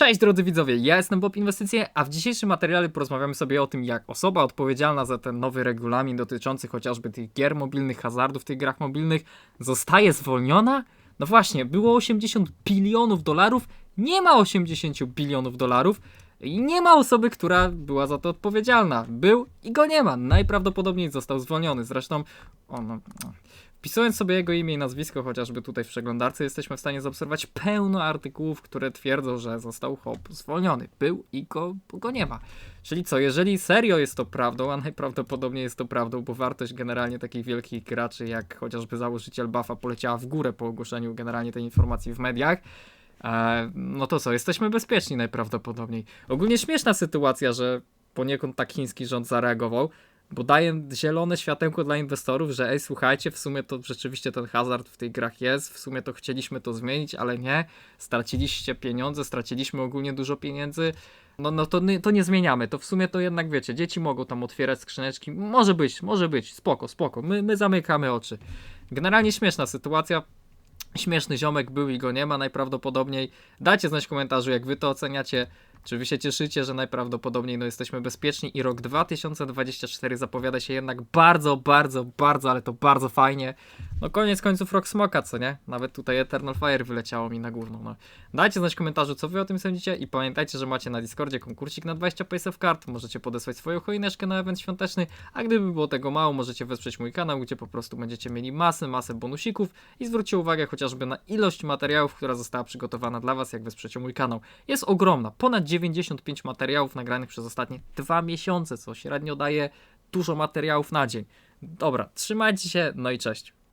Cześć drodzy widzowie, ja jestem Bob Inwestycje, a w dzisiejszym materiale porozmawiamy sobie o tym, jak osoba odpowiedzialna za ten nowy regulamin dotyczący chociażby tych gier mobilnych, hazardów w tych grach mobilnych zostaje zwolniona? No właśnie, było 80 bilionów dolarów, nie ma 80 bilionów dolarów i nie ma osoby, która była za to odpowiedzialna. Był i go nie ma. Najprawdopodobniej został zwolniony. Zresztą, o no, no. Wpisując sobie jego imię i nazwisko, chociażby tutaj w przeglądarce, jesteśmy w stanie zaobserwować pełno artykułów, które twierdzą, że został Hop zwolniony. Był i go, go nie ma. Czyli co, jeżeli serio jest to prawdą, a najprawdopodobniej jest to prawdą, bo wartość generalnie takich wielkich graczy, jak chociażby założyciel Buffa, poleciała w górę po ogłoszeniu generalnie tej informacji w mediach, no to co, jesteśmy bezpieczni najprawdopodobniej. Ogólnie śmieszna sytuacja, że poniekąd tak chiński rząd zareagował, bo daje zielone światełko dla inwestorów, że ej, słuchajcie, w sumie to rzeczywiście ten hazard w tych grach jest, w sumie to chcieliśmy to zmienić, ale nie, straciliście pieniądze, straciliśmy ogólnie dużo pieniędzy, no, no to, to nie zmieniamy, to w sumie to jednak wiecie, dzieci mogą tam otwierać skrzyneczki, może być, może być, spoko, spoko, my, my zamykamy oczy. Generalnie śmieszna sytuacja, śmieszny ziomek był i go nie ma najprawdopodobniej. Dajcie znać w komentarzu, jak wy to oceniacie. Czy wy się cieszycie, że najprawdopodobniej no, jesteśmy bezpieczni i rok 2024 zapowiada się jednak bardzo, bardzo, bardzo, ale to bardzo fajnie. No koniec końców rok smoka, co nie? Nawet tutaj Eternal Fire wyleciało mi na główną. No. Dajcie znać w komentarzu, co wy o tym sądzicie i pamiętajcie, że macie na Discordzie konkursik na 20 PSF kart. Możecie podesłać swoją choineczkę na event świąteczny, a gdyby było tego mało, możecie wesprzeć mój kanał, gdzie po prostu będziecie mieli masę, masę bonusików i zwróćcie uwagę chociażby na ilość materiałów, która została przygotowana dla was, jak wesprzecie mój kanał. Jest ogromna, ponad 95 materiałów nagranych przez ostatnie dwa miesiące, co średnio daje dużo materiałów na dzień. Dobra, trzymajcie się, no i cześć.